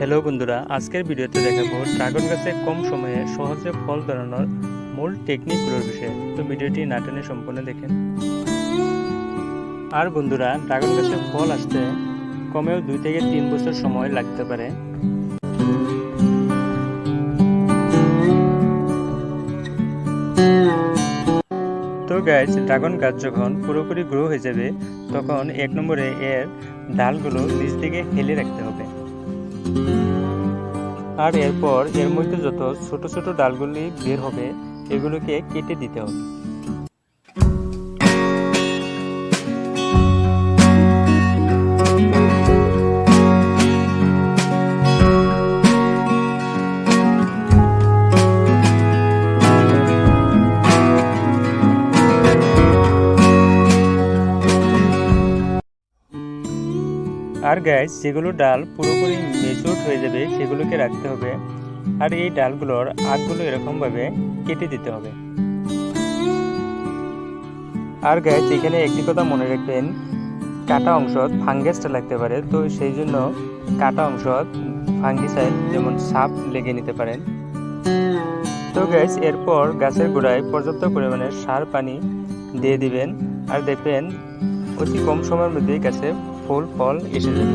Hello বন্ধুরা, আজকের ভিডিওতে দেখাবো ড্রাগন গাছে কম সময়ে সহজে ফল ধরানোর মূল টেকনিকগুলোর বিষয়ে। তো ভিডিওটি না টেনে সম্পূর্ণ দেখেন। আর বন্ধুরা, ড্রাগন গাছে ফল আসতে কমেও দুই থেকে তিন বছর সময় লাগতে পারে। তো গাছ ড্রাগন গাছ যখন পুরোপুরি গ্রো হয়ে যাবে, তখন এক নম্বরে এর ডালগুলো নিচ দিকে হেলে রাখতে হবে। আর এরপর এর মধ্যে যত ছোট ছোট ডালগুলি বের হবে এগুলোকে কেটে দিতে হবে। আর গ্যাস যেগুলো ডাল পুরোপুরি মেচুরড হয়ে যাবে, সেগুলোকে রাখতে হবে। আর এই ডালগুলোর আগগুলো এরকমভাবে কেটে দিতে হবে। আর গ্যাস এখানে একটি কথা মনে রাখবেন, কাটা অংশ ফাঙ্গাসটা লাগতে পারে, তো সেই জন্য কাটা অংশ ফাঙ্গিসাইড যেমন সাপ লেগে নিতে পারেন। তো গ্যাস এরপর গাছের গোড়ায় পর্যাপ্ত পরিমাণে সার পানি দিয়ে দিবেন। আর দেখবেন, অতি কম সময়ের মধ্যেই গাছে ফুল, ফল এসে যাবে।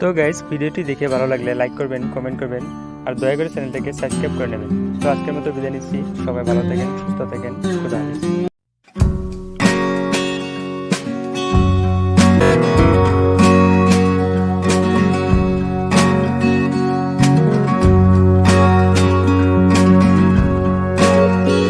তো গাইজ ভিডিওটি দেখে ভালো লাগলে লাইক করবেন কমেন্ট করবেন, আর দয়া করে চ্যানেলটাকে সাবস্ক্রাইব করে নেবেন। তো আজকের মতো বিদায় নিচ্ছি। সবাই ভালো থাকেন, সুস্থ থাকেন। খুদা হাফেজ।